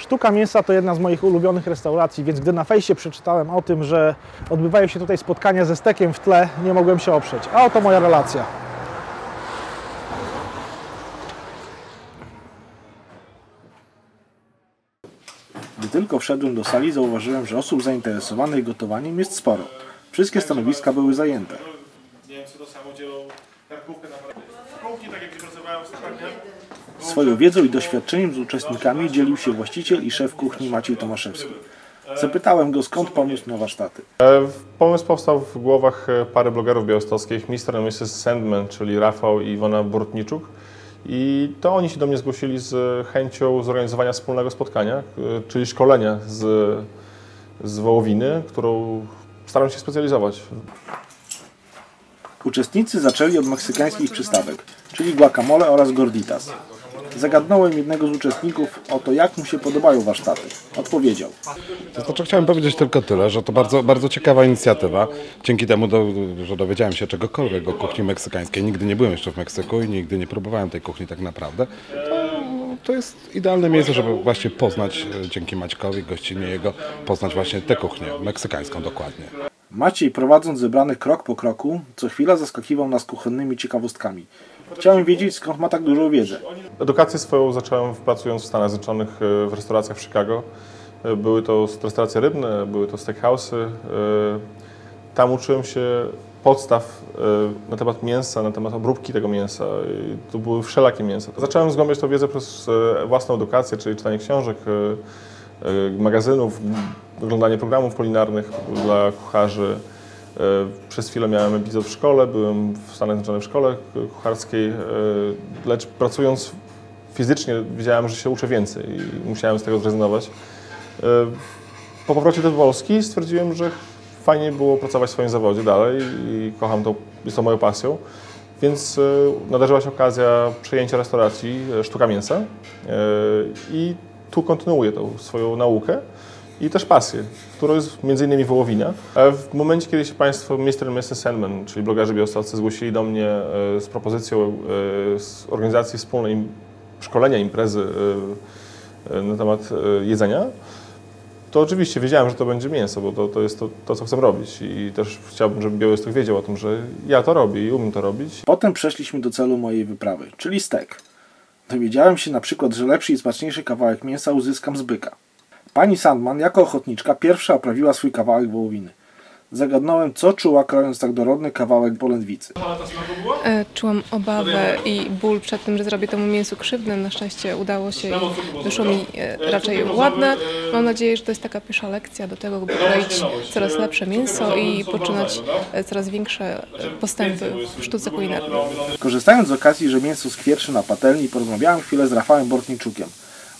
Sztuka Mięsa to jedna z moich ulubionych restauracji, więc gdy na fejsie przeczytałem o tym, że odbywają się tutaj spotkania ze stekiem w tle, nie mogłem się oprzeć. A oto moja relacja. Gdy tylko wszedłem do sali, zauważyłem, że osób zainteresowanych gotowaniem jest sporo. Wszystkie stanowiska były zajęte. Nie wiem, co to samo działo karkówkę na kuchni, tak jak pracowałem ostatnio, Swoją wiedzą i doświadczeniem z uczestnikami dzielił się właściciel i szef kuchni Maciej Tomaszewski. Zapytałem go, skąd pomysł na warsztaty. E, Pomysł powstał w głowach e, pary blogerów białostockich, Mr. i Mrs. Sandman, czyli Rafał i Iwona Bortniczuk. I to oni się do mnie zgłosili z chęcią zorganizowania wspólnego spotkania, e, czyli szkolenia z, z wołowiny, którą staram się specjalizować. Uczestnicy zaczęli od meksykańskich przystawek, czyli guacamole oraz gorditas. Zagadnąłem jednego z uczestników o to, jak mu się podobają warsztaty. Odpowiedział. To znaczy, chciałem powiedzieć tylko tyle, że to bardzo, bardzo ciekawa inicjatywa. Dzięki temu, do, że dowiedziałem się czegokolwiek o kuchni meksykańskiej. Nigdy nie byłem jeszcze w Meksyku i nigdy nie próbowałem tej kuchni tak naprawdę. To, to jest idealne miejsce, żeby właśnie poznać, e, dzięki Maćkowi, gościnie jego, poznać właśnie tę kuchnię meksykańską dokładnie. Maciej, prowadząc zebranych krok po kroku, co chwila zaskakiwał nas kuchennymi ciekawostkami. Chciałem wiedzieć, skąd ma tak dużą wiedzę. Edukację swoją zacząłem pracując w Stanach Zjednoczonych e, w restauracjach w Chicago. E, Były to restauracje rybne, były to steakhouse'y. E, Tam uczyłem się podstaw na temat mięsa, na temat obróbki tego mięsa. To były wszelakie mięsa. Zacząłem zgłębiać tę wiedzę przez własną edukację, czyli czytanie książek, magazynów, oglądanie programów kulinarnych dla kucharzy. E, Przez chwilę miałem epizod w szkole, byłem w Stanach Zjednoczonych w szkole kucharskiej, e, lecz pracując fizycznie wiedziałem, że się uczę więcej i musiałem z tego zrezygnować. E, Po powrocie do Polski stwierdziłem, że fajnie było pracować w swoim zawodzie dalej i kocham to, jest to moją pasją. Więc nadarzyła się okazja przejęcia restauracji Sztuka Mięsa i tu kontynuuję tą swoją naukę i też pasję, którą jest innymi wołowina. E, W momencie, kiedy się Państwo Mr. i Mrs. Sandman, czyli blogerzy białostoccy, zgłosili do mnie e, z propozycją e, z organizacji wspólnej szkolenia imprezy na temat jedzenia, to oczywiście wiedziałem, że to będzie mięso, bo to, to jest to, to, co chcę robić i też chciałbym, żeby Białystok wiedział o tym, że ja to robię i umiem to robić. Potem przeszliśmy do celu mojej wyprawy, czyli stek. Dowiedziałem się na przykład, że lepszy i smaczniejszy kawałek mięsa uzyskam z byka. Pani Sandman jako ochotniczka pierwsza oprawiła swój kawałek wołowiny. Zagadnąłem, co czuła krojąc tak dorodny kawałek polędwicy. E, Czułam obawę i ból przed tym, że zrobię temu mięsu krzywdę. Na szczęście udało się i wyszło mi e, raczej ładne. Mam nadzieję, że to jest taka pierwsza lekcja do tego, by kroić coraz lepsze mięso i poczynać e, coraz większe e, postępy w sztuce kulinarnej. Korzystając z okazji, że mięso skwierczy na patelni, porozmawiałem chwilę z Rafałem Bortniczukiem.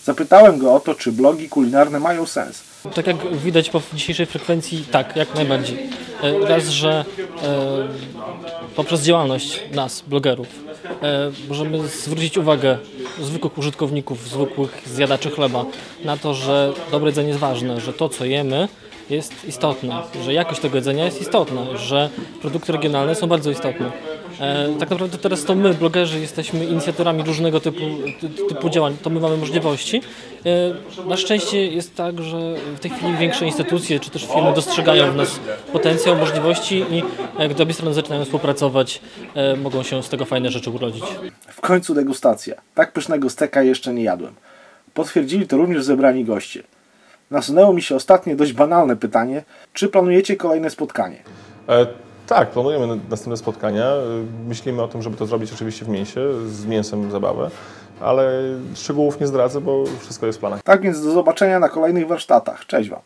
Zapytałem go o to, czy blogi kulinarne mają sens. Tak jak widać po dzisiejszej frekwencji, tak, jak najbardziej. E, Raz, że e, poprzez działalność nas, blogerów, e, możemy zwrócić uwagę zwykłych użytkowników, zwykłych zjadaczy chleba na to, że dobre jedzenie jest ważne, że to, co jemy, jest istotne, że jakość tego jedzenia jest istotna, że produkty regionalne są bardzo istotne. E, tak naprawdę teraz to my, blogerzy, jesteśmy inicjatorami różnego typu, ty, typu działań, to my mamy możliwości. E, na szczęście jest tak, że w tej chwili większe instytucje czy też firmy dostrzegają w nas potencjał, możliwości i e, gdy obie strony zaczynają współpracować, mogą się z tego fajne rzeczy urodzić. W końcu degustacja. Tak pysznego steka jeszcze nie jadłem. Potwierdzili to również zebrani goście. Nasunęło mi się ostatnie dość banalne pytanie, czy planujecie kolejne spotkanie? E, tak, planujemy na- następne spotkania. E, Myślimy o tym, żeby to zrobić oczywiście w mięsie, z mięsem zabawę, ale szczegółów nie zdradzę, bo wszystko jest w planach. Tak więc do zobaczenia na kolejnych warsztatach. Cześć Wam.